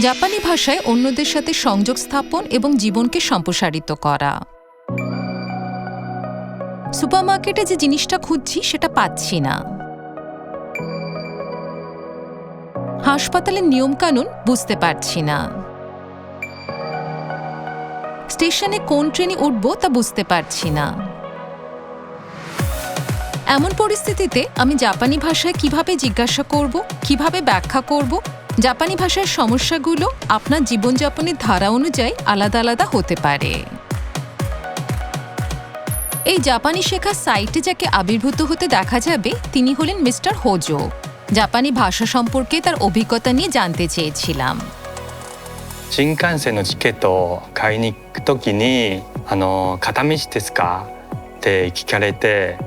জাপানি ভাষায় অন্যদের সাথে সংযোগ স্থাপন এবং জীবনকে সম্প্রসারিত করা। সুপারমার্কেটে যে জিনিসটা খুঁজছি, সেটা পাচ্ছি না। হাসপাতালের নিয়মকানুন বুঝতে পারছি না। স্টেশনে কোন ট্রেনে উঠব তা বুঝতে পারছি না। এমন পরিস্থিতিতে আমি জাপানি ভাষায় কীভাবে জিজ্ঞাসা করব, কীভাবে ব্যাখ্যা করব জাপানি ভাষার সমস্যাগুলো আপনার জীবনযাপনের ধারা অনুযায়ী আলাদা আলাদা হতে পারে এই জাপানি শেখা সাইটে যাকে আবির্ভূত হতে দেখা যাবে তিনি হলেন মিস্টার হোজো জাপানি ভাষা সম্পর্কে তার অভিজ্ঞতা নিয়ে জানতে চেয়েছিলাম 新幹線のチケットを買いに行く時に「あの片道ですか?」って聞かれて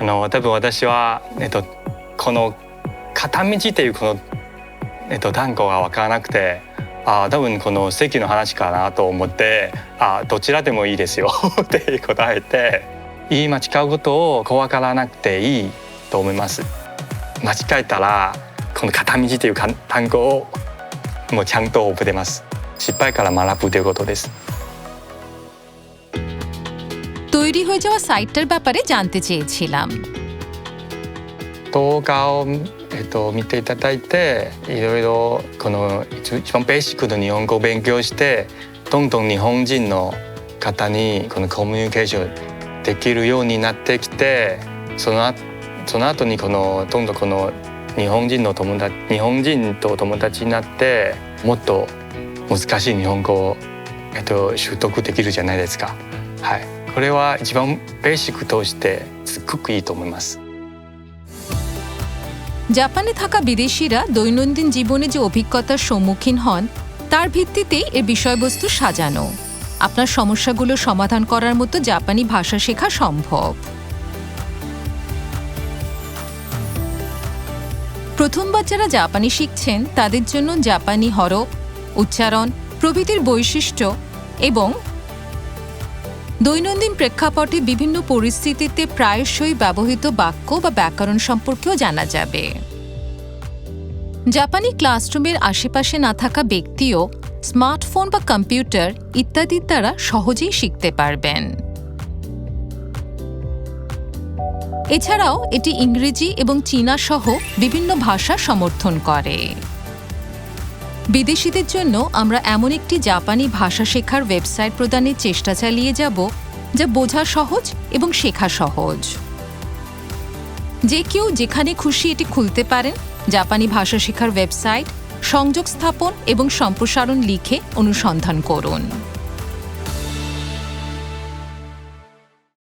あの多分私は、えっと、この「片道」っていうこの、 えっと、単語が分からなくてあ多分この席の話かなと思って「あどちらでもいいですよ」って答えて言い間違うことを怖がらなくていいと思います。間違えたらこの「片道」っていう単語をもうちゃんと覚えてます。失敗から学ぶということです。 তৈরি হয়ে যাওয়া সাইটটার ব্যাপারে জানতে চেয়েছিলাম 動画を、 えっと、見ていただいていろいろこの一番ベーシックの日本語を勉強してどんどん日本人の方にこのコミュニケーションできるようになってきてそのあその後にこのどんどんこの日本人の友達日本人と友達になってもっと難しい日本語を、えっと、習得できるじゃないですか。はい、これは一番ベーシックとしてすっごくいいと思います。জাপানে থাকা বিদেশিরা দৈনন্দিন জীবনে যে অভিজ্ঞতার সম্মুখীন হন, তার ভিত্তিতেই এর বিষয়বস্তু সাজানো। আপনার সমস্যাগুলো সমাধান করার মতো জাপানি ভাষা শেখা সম্ভব। প্রথমবার যারা জাপানি শিখছেন, তাদের জন্য জাপানি হরফ, উচ্চারণ, প্রভৃতির বৈশিষ্ট্য এবং দৈনন্দিন প্রেক্ষাপটে বিভিন্ন পরিস্থিতিতে প্রায়শই ব্যবহৃত বাক্য বা ব্যাকরণ সম্পর্কেও জানা যাবে। জাপানি ক্লাসরুমের আশেপাশে না থাকা ব্যক্তিও স্মার্টফোন বা কম্পিউটার ইত্যাদির দ্বারা সহজেই শিখতে পারবেন। এছাড়াও এটি ইংরেজি এবং চীনা সহ বিভিন্ন ভাষা সমর্থন করে। বিদেশিদের জন্য আমরা এমন একটি জাপানি ভাষা শেখার ওয়েবসাইট প্রদানের চেষ্টা চালিয়ে যাব, যা বোঝা সহজ এবং শেখা সহজ। যে কেউ যেখানে খুশি এটি খুলতে পারেন, জাপানি ভাষা শেখার ওয়েবসাইট, সংযোগ স্থাপন এবং সম্প্রসারণ লিখে অনুসন্ধান করুন।